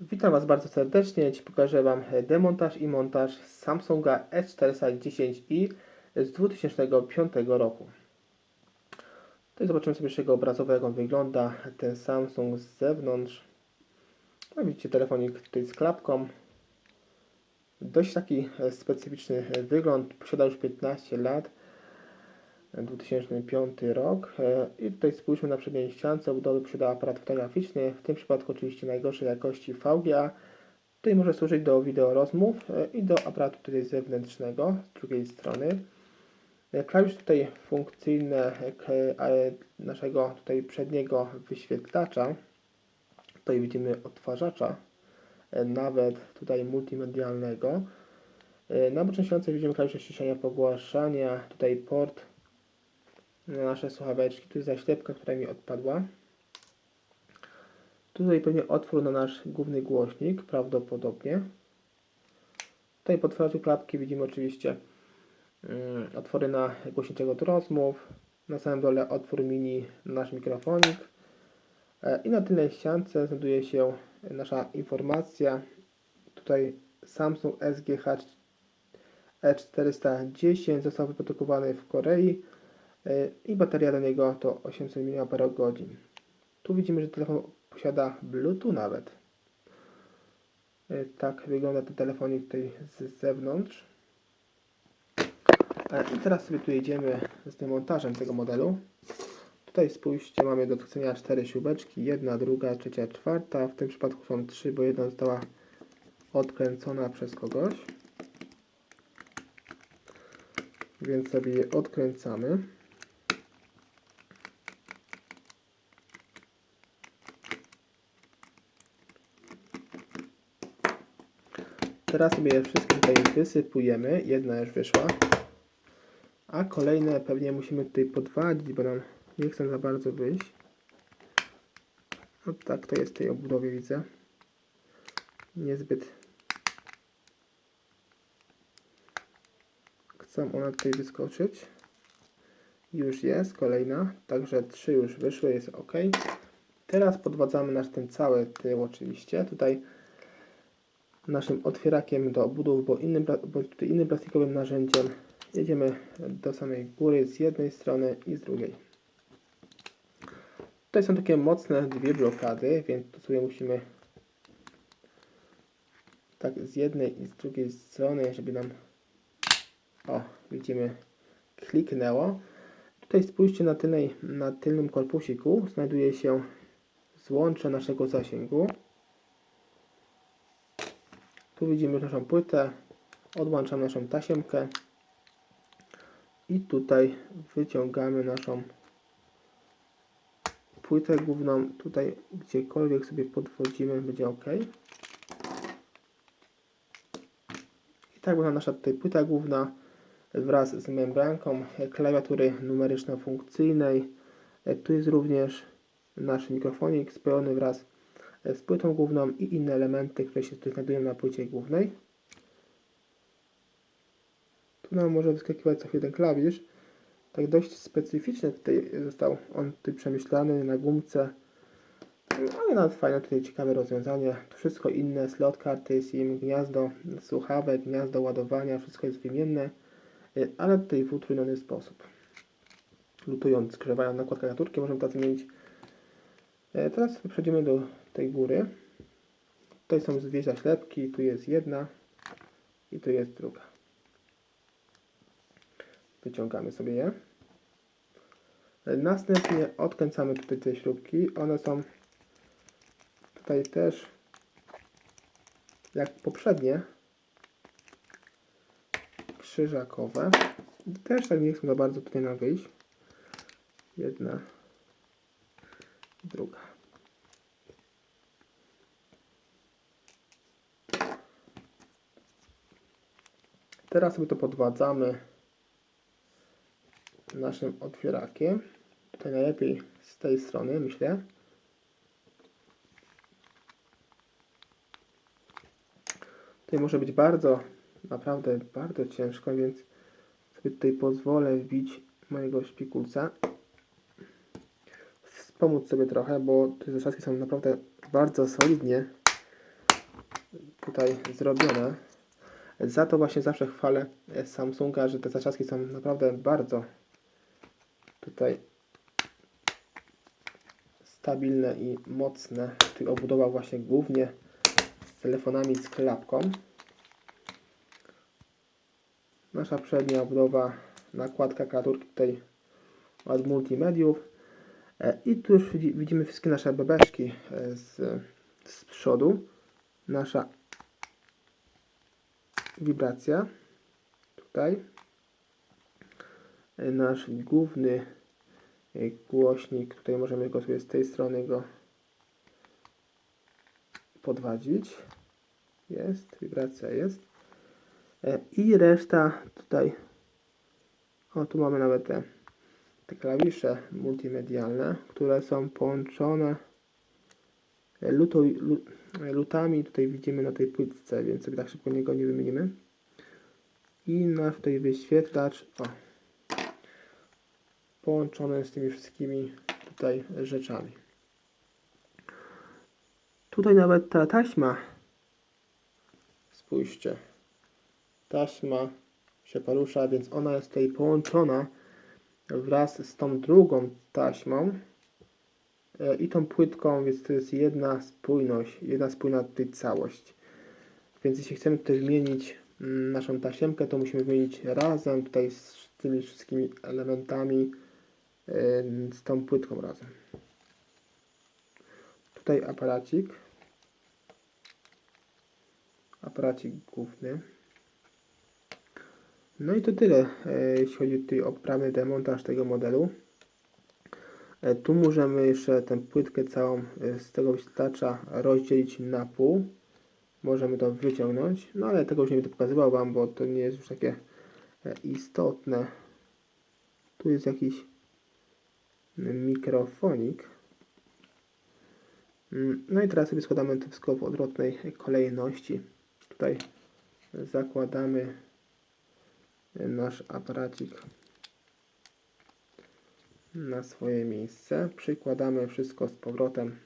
Witam Was bardzo serdecznie. Dziś pokażę Wam demontaż i montaż Samsunga S410i z 2005 roku. Tutaj zobaczymy sobie jego obrazowo, jak on wygląda, ten Samsung z zewnątrz. No, widzicie telefonik tutaj z klapką. Dość taki specyficzny wygląd. Posiada już 15 lat. 2005 rok. E, I tutaj spójrzmy na przedniej ściance budowy aparat fotograficzny, w tym przypadku oczywiście najgorszej jakości VGA. Tutaj może służyć do wideo rozmów e, i do aparatu tutaj zewnętrznego z drugiej strony. E, Klawisz tutaj funkcyjne naszego tutaj przedniego wyświetlacza. Tutaj widzimy odtwarzacza, nawet tutaj multimedialnego. Na bocznej ściance widzimy klawisze ściszenia, pogłaszania, tutaj port na nasze słuchaweczki. Tu jest zaślepka, która mi odpadła. Tutaj pewnie otwór na nasz główny głośnik, prawdopodobnie. Tutaj po otwarciu klapki widzimy oczywiście mm, otwory na głośniczego do rozmów. Na samym dole otwór mini na nasz mikrofonik. E, I na tylnej ściance znajduje się nasza informacja. Tutaj Samsung SGH E410 został wyprodukowany w Korei i bateria do niego to 800 mAh. Tu widzimy, że telefon posiada Bluetooth nawet. E, Tak wygląda ten telefonik tutaj z zewnątrz. E, I teraz sobie tu jedziemy z demontażem tego modelu. Tutaj spójrzcie, mamy do odkręcenia cztery śrubeczki, jedna, druga, trzecia, czwarta. W tym przypadku są trzy, bo jedna została odkręcona przez kogoś. Więc sobie je odkręcamy. Teraz sobie je wszystkie tutaj wysypujemy. Jedna już wyszła. A kolejne pewnie musimy tutaj podwadzić, bo nam nie chcą za bardzo wyjść. No tak to jest w tej obudowie widzę. Niezbyt chcą one tutaj wyskoczyć. Już jest, kolejna. Także trzy już wyszły, jest ok. Teraz podwadzamy nasz ten cały tył oczywiście. Tutaj naszym otwierakiem do obudów, bo innym, bo tutaj innym plastikowym narzędziem jedziemy do samej góry z jednej strony i z drugiej. Tutaj są takie mocne dwie blokady, więc tu sobie musimy tak z jednej i z drugiej strony, żeby nam o, widzimy, kliknęło. Tutaj spójrzcie na, tylnej, na tylnym korpusiku znajduje się złącze naszego zasięgu. Tu widzimy naszą płytę, odłączam naszą tasiemkę i tutaj wyciągamy naszą płytę główną. Tutaj gdziekolwiek sobie podwodzimy będzie ok. I tak wygląda nasza tutaj płyta główna wraz z membranką klawiatury numeryczno-funkcyjnej. Tu jest również nasz mikrofonik spojony wraz e, z płytą główną i inne elementy, które się znajdują na płycie głównej. Tu nam może wyskakiwać co ten klawisz. Tak dość specyficzny tutaj został on tutaj przemyślany na gumce. Ale nawet fajne tutaj ciekawe rozwiązanie. Tu wszystko inne, slot karty, SIM, gniazdo słuchawek, gniazdo ładowania, wszystko jest wymienne. Y, ale tutaj w utrójniony sposób. Lutując, skrzywając nakład klawiaturki możemy to zmienić. E, Teraz przejdziemy do tej góry. Tutaj są dwie zaślepki, tu jest jedna i tu jest druga. Wyciągamy sobie je. Następnie odkręcamy tutaj te śrubki. One są tutaj też jak poprzednie krzyżakowe. Też tak nie chcę za bardzo tutaj nam wyjść. Jedna, druga. Teraz sobie to podwadzamy naszym otwierakiem. Tutaj najlepiej z tej strony, myślę. Tutaj może być bardzo, naprawdę bardzo ciężko, więc sobie tutaj pozwolę wbić mojego szpikulca. Wspomóc sobie trochę, bo te zaszczepki są naprawdę bardzo solidnie tutaj zrobione. Za to właśnie zawsze chwalę e, Samsunga, że te zatrzaski są naprawdę bardzo tutaj stabilne i mocne. Tu obudowa właśnie głównie z telefonami z klapką. Nasza przednia obudowa, nakładka klawiaturki tutaj od multimediów. E, I tu już widzi- widzimy wszystkie nasze bebeszki e, z, z przodu. Nasza wibracja tutaj. E, Nasz główny e, głośnik, tutaj możemy go sobie z tej strony go podwadzić. Jest, wibracja jest. E, I reszta tutaj, o tu mamy nawet te, te klawisze multimedialne, które są połączone luto, lu, lutami, tutaj widzimy na tej płytce, więc sobie tak szybko niego nie wymienimy. I nasz tutaj wyświetlacz, o, połączony z tymi wszystkimi tutaj rzeczami. Tutaj nawet ta taśma, spójrzcie, taśma się porusza, więc ona jest tutaj połączona wraz z tą drugą taśmą e, i tą płytką, więc to jest jedna spójność, jedna spójna tutaj całość. Więc jeśli chcemy tutaj zmienić mm, naszą tasiemkę, to musimy zmienić razem tutaj z tymi wszystkimi elementami e, z tą płytką razem. Tutaj aparacik. Aparacik główny. No i to tyle, e, jeśli chodzi tutaj o prawy demontaż tego modelu. E, Tu możemy jeszcze tę płytkę całą e, z tego wyświetlacza rozdzielić na pół. Możemy to wyciągnąć, no ale tego już nie będę pokazywał Wam, bo to nie jest już takie e, istotne. Tu jest jakiś mikrofonik. Mm, No i teraz sobie składamy to wszystko w odwrotnej kolejności. Tutaj zakładamy nasz aparacik na swoje miejsce. Przykładamy wszystko z powrotem.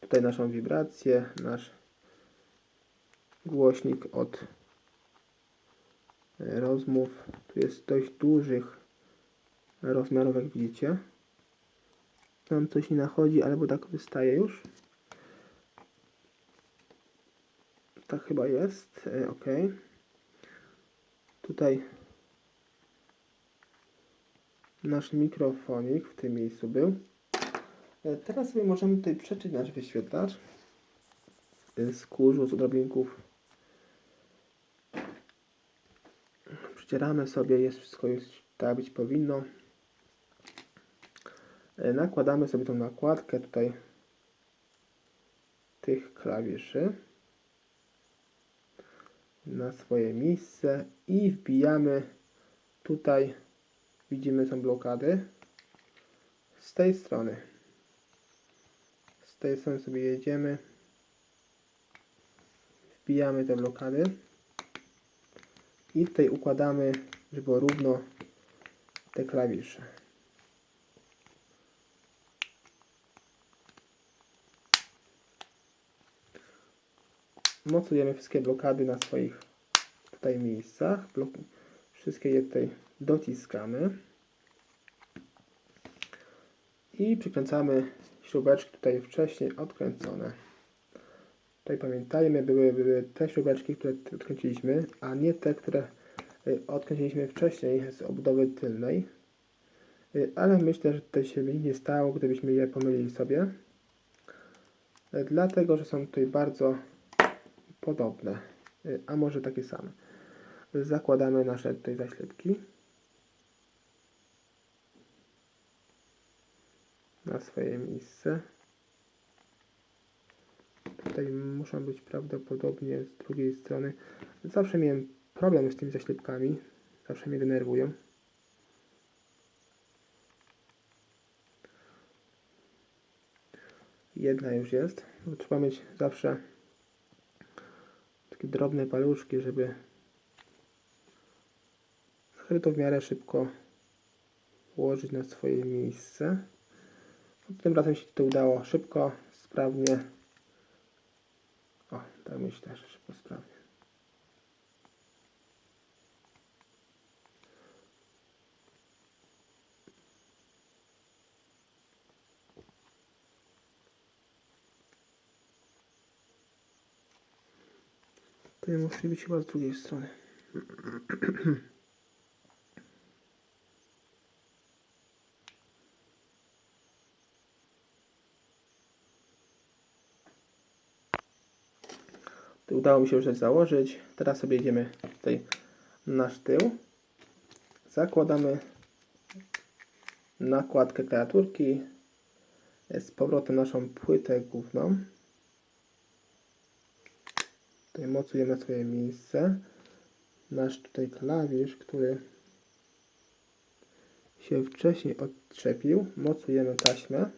Tutaj naszą wibrację, nasz głośnik od rozmów. Tu jest dość dużych rozmiarów, jak widzicie. Tam coś nie nachodzi, albo tak wystaje już. Tak chyba jest. E, ok. Tutaj nasz mikrofonik w tym miejscu był. E, Teraz sobie możemy tutaj przeczyć nasz wyświetlacz e, z kurzu, z odrobinków. Przycieramy sobie, jest wszystko jest tak być powinno. E, Nakładamy sobie tą nakładkę tutaj tych klawiszy na swoje miejsce i wbijamy tutaj widzimy są blokady z tej strony. Z tej strony sobie jedziemy. Wbijamy te blokady. I tutaj układamy żeby równo te klawisze. Mocujemy wszystkie blokady na swoich tutaj miejscach. Wszystkie je tutaj dociskamy. I przykręcamy śrubeczki tutaj wcześniej odkręcone. Tutaj pamiętajmy, były, były te śrubeczki, które odkręciliśmy, a nie te, które y, odkręciliśmy wcześniej z obudowy tylnej. Y, Ale myślę, że to się nie stało, gdybyśmy je pomylili sobie. Y, Dlatego, że są tutaj bardzo podobne, a może takie same. Zakładamy nasze tutaj zaślepki na swoje miejsce. Tutaj muszą być prawdopodobnie z drugiej strony. Zawsze miałem problem z tymi zaślepkami, zawsze mnie denerwują. Jedna już jest. Trzeba mieć zawsze takie drobne paluszki, żeby żeby to w miarę szybko ułożyć na swoje miejsce. Tym razem się to udało szybko, sprawnie. O, tak myślę, że szybko sprawnie. To nie musi być chyba z drugiej strony. udało mi się już założyć. Teraz sobie idziemy tutaj nasz tył. Zakładamy nakładkę klawiaturki. Z powrotem naszą płytę główną. Tutaj mocujemy swoje miejsce. Nasz tutaj klawisz, który się wcześniej odczepił. Mocujemy taśmę.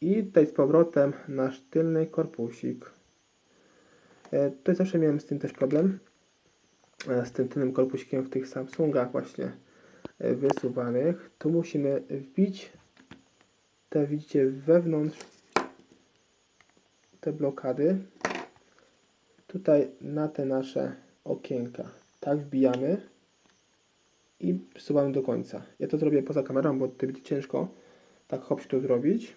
I tutaj z powrotem nasz tylny korpusik. E, Tutaj zawsze miałem z tym też problem. E, Z tym tylnym korpusikiem w tych Samsungach właśnie e, wysuwanych. Tu musimy wbić te widzicie wewnątrz te blokady. Tutaj na te nasze okienka. Tak wbijamy i wsuwamy do końca. Ja to zrobię poza kamerą, bo tutaj będzie ciężko tak hop to zrobić.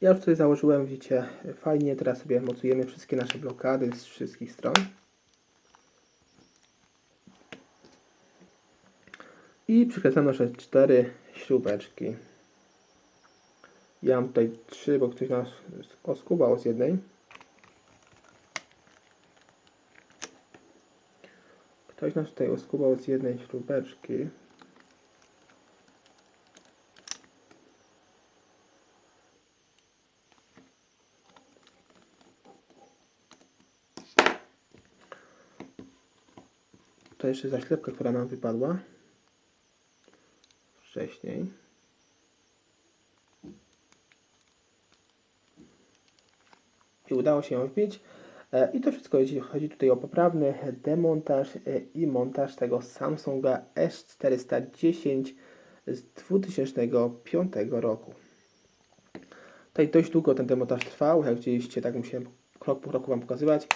Ja już tutaj założyłem, widzicie, fajnie. Teraz sobie mocujemy wszystkie nasze blokady z wszystkich stron. I przykręcam nasze cztery śrubeczki. Ja mam tutaj trzy, bo ktoś nas oskubał z jednej. Ktoś nas tutaj oskubał z jednej śrubeczki. Jeszcze zaślepka, która nam wypadła wcześniej. I udało się ją wbić. E, I to wszystko, jeśli chodzi tutaj o poprawny demontaż e, i montaż tego Samsunga S410 z 2005 roku. Tutaj dość długo ten demontaż trwał, jak widzieliście, tak musiałem krok po kroku Wam pokazywać.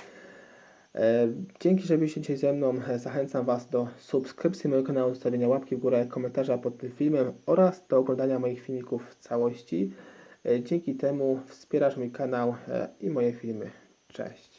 E, Dzięki, że byliście dzisiaj ze mną. Zachęcam Was do subskrypcji mojego kanału, zostawienia łapki w górę, komentarza pod tym filmem oraz do oglądania moich filmików w całości. E, Dzięki temu wspierasz mój kanał e, i moje filmy. Cześć.